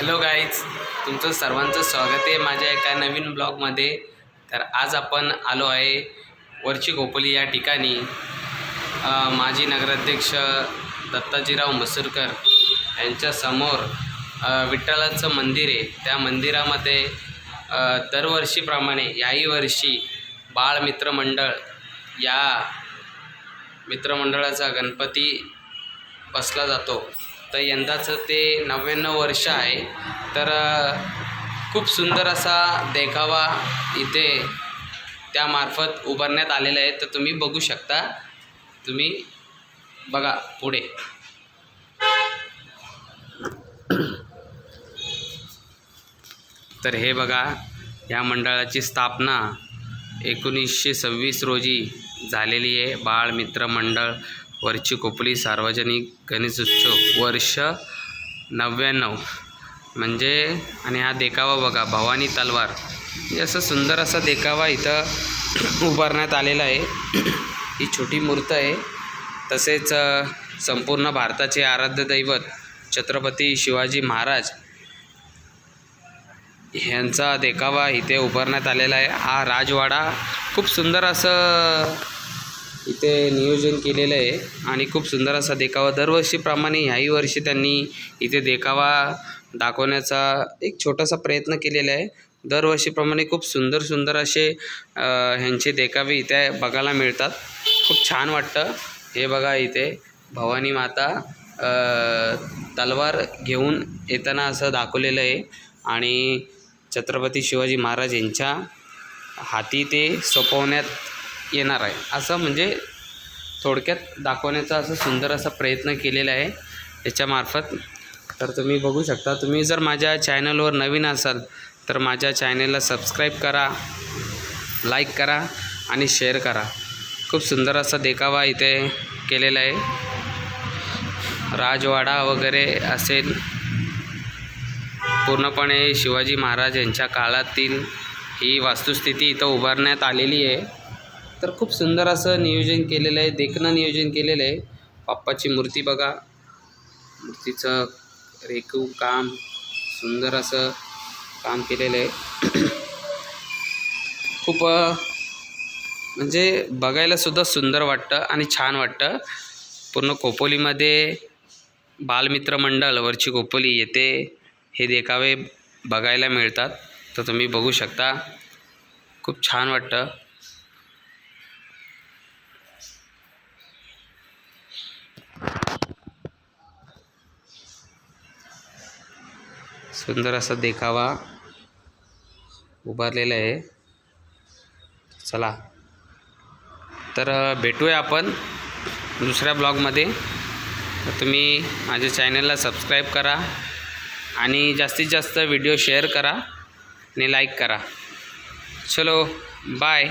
Hello guys तुमचं सर्वांचं स्वागत आहे माझ्या एका नवीन ब्लॉगमध्ये. तर आज आपण आलो आहे वरची गोपली या ठिकाणी. माजी नगराध्यक्ष दत्ताजीराव मसूरकर यांच्यासमोर विठ्ठलाचं मंदिर आहे. त्या मंदिरामध्ये दरवर्षीप्रमाणे याही वर्षी बाळ मित्रमंडळ या मित्रमंडळाचा गणपती बसला जातो. तर यंदाचं ते नव्याण्णव वर्ष आहे. तर खूप सुंदर असा देखावा इथे त्यामार्फत उभारण्यात आलेला आहे. तर तुम्ही बघू शकता. तुम्ही बघा पुढे. तर हे बघा या मंडळाची स्थापना एकोणीसशे सव्वीस रोजी झालेली आहे. बाळ मित्र मंडळ. वरची कोपली सार्वजनिक गणेशोत्सव वर्ष नव्याण्णव. म्हणजे आणि हा देखावा बघा भवानी तलवार. म्हणजे असं सुंदर असा देखावा इथं उभारण्यात आलेला आहे. ही छोटी मूर्त आहे. तसेच संपूर्ण भारताचे आराध्य दैवत छत्रपती शिवाजी महाराज ह्यांचा देखावा इथे उभारण्यात आलेला आहे. हा राजवाडा खूप सुंदर असं इथे नियोजन केलेलं आहे आणि खूप सुंदर असा देखावा. दरवर्षीप्रमाणे ह्याही वर्षी त्यांनी इथे देखावा दाखवण्याचा एक छोटासा प्रयत्न केलेला आहे. दरवर्षीप्रमाणे खूप सुंदर सुंदर असे ह्यांचे देखावे इथे बघायला मिळतात. खूप छान वाटतं. हे बघा इथे भवानी माता तलवार घेऊन येताना असं दाखवलेलं आहे. आणि छत्रपती शिवाजी महाराज यांच्या हाती ते सोपवण्यात येणार आहे. असं म्हणजे थोडक्यात दाखवण्याचा असं सुंदर असा प्रयत्न केलेला आहे. याच्यामार्फत तर तुम्ही बघू शकता. तुम्ही जर माझ्या चॅनलवर नवीन असाल तर माझ्या चॅनलला सबस्क्राईब करा लाईक करा आणि शेअर करा. खूप सुंदर असा देखावा इथे केलेला आहे. राजवाडा वगैरे असेल पूर्णपणे शिवाजी महाराज यांच्या काळातील ही वास्तुस्थिती इथं उभारण्यात आलेली आहे. तर खूप सुंदर असं नियोजन केलेलं आहे देखणं नियोजन केलेलं आहे. बाप्पाची मूर्ती बघा. मूर्तीचं रेखीव काम सुंदर असं काम केलेलं आहे. खूप म्हणजे बघायलासुद्धा सुंदर वाटतं आणि छान वाटतं. पूर्ण खोपोलीमध्ये बालमित्र मंडळ वरची खोपोली येते. हे देखावे बघायला मिळतात. तर तुम्ही बघू शकता. खूप छान वाटतं. सुंदर असा देखावा उभारलेला आहे. चला. तर भेटूया आपण दुसऱ्या ब्लॉगमध्ये. तर तुम्ही माझ्या चॅनलला सबस्क्राईब करा आणि जास्तीत जास्त व्हिडिओ शेअर करा आणि लाईक करा. चलो बाय.